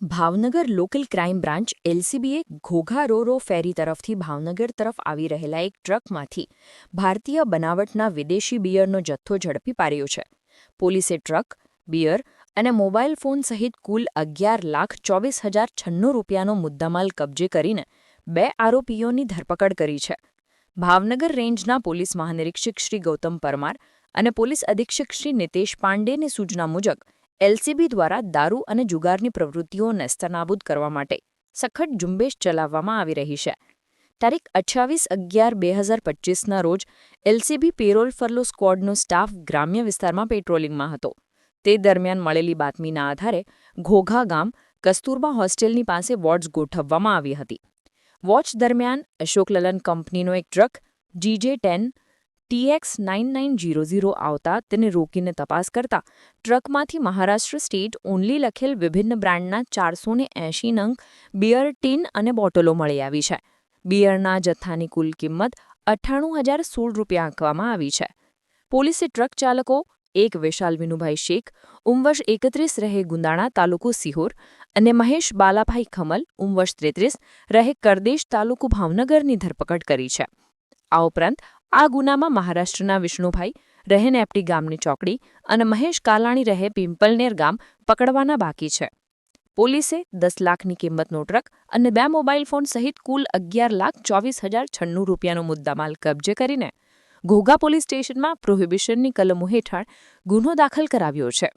Bhavnagar local crime branch એલસીબીએ Ghogha ro ro ferry તરફથી ભાવનગર તરફ આવી રહેલા એક ટ્રકમાંથી ભારતીય બનાવટના વિદેશી બિયરનો જથ્થો ઝડપી પાડ્યો છે. પોલીસે ટ્રક, બિયર અને મોબાઈલ ફોન સહિત કુલ અગિયાર લાખ ચોવીસ હજાર છન્નું રૂપિયાનો મુદ્દામાલ કબજે કરીને બે આરોપીઓની ધરપકડ કરી છે. ભાવનગર રેન્જના પોલીસ મહાનિરીક્ષક શ્રી ગૌતમ પરમાર અને પોલીસ અધિક્ષક શ્રી નિતેશ પાંડેની સૂચના મુજબ એલસીબી દ્વારા દારૂ અને જુગારની પ્રવૃત્તિઓને સ્તનાબૂદ કરવા માટે સખત ઝુંબેશ ચલાવવામાં આવી રહી છે. તારીખ અઠ્યાવીસ અગિયાર બે હજાર પચીસના રોજ એલસીબી પેરોલ ફરલો સ્ક્વોડનો સ્ટાફ ગ્રામ્ય વિસ્તારમાં પેટ્રોલિંગમાં હતો. તે દરમિયાન મળેલી બાતમીના આધારે ઘોઘા ગામ કસ્તુરબા હોસ્ટેલની પાસે વોર્ડ્સ ગોઠવવામાં આવી હતી. વોચ દરમિયાન અશોક લલન કંપનીનો એક truck GJ ten TX nine nine zero zero આવતા તેને રોકીને તપાસ કરતા ટ્રકમાંથી મહારાષ્ટ્ર સ્ટેટ ઓનલી લખેલ વિભિન્ન બ્રાન્ડના ચારસો ને એંશી નંગ બિયર ટીન અને બોટલો મળી આવી છે. બિયરના જથ્થાની કુલ કિંમત અઠ્ઠાણું હજાર સોળ રૂપિયા આંકવામાં આવી છે. પોલીસે ટ્રક ચાલકો, એક વિશાલ વિનુભાઈ શેખ ઉંવર્ષ એકત્રીસ રહે ગુંદાણા તાલુકો સિહોર અને મહેશ બાલાભાઈ ખમલ ઉંવર્ષ તેત્રીસ રહે કરદેશ તાલુકો ભાવનગરની ધરપકડ કરી છે. આ ઉપરાંત આ ગુનામાં મહારાષ્ટ્રના વિષ્ણુભાઈ રહે નેપટી ગામની ચોકડી અને મહેશ કાલાણી રહે પિંપલનેર ગામ પકડવાના બાકી છે. પોલીસે દસ લાખની કિંમતનો ટ્રક અને બે મોબાઈલ ફોન સહિત કુલ અગિયાર લાખ ચોવીસ હજાર છન્નું રૂપિયાનો મુદ્દામાલ કબજે કરીને ઘોઘા પોલીસ સ્ટેશનમાં પ્રોહિબિશનની કલમો હેઠળ ગુનો દાખલ કરાવ્યો છે.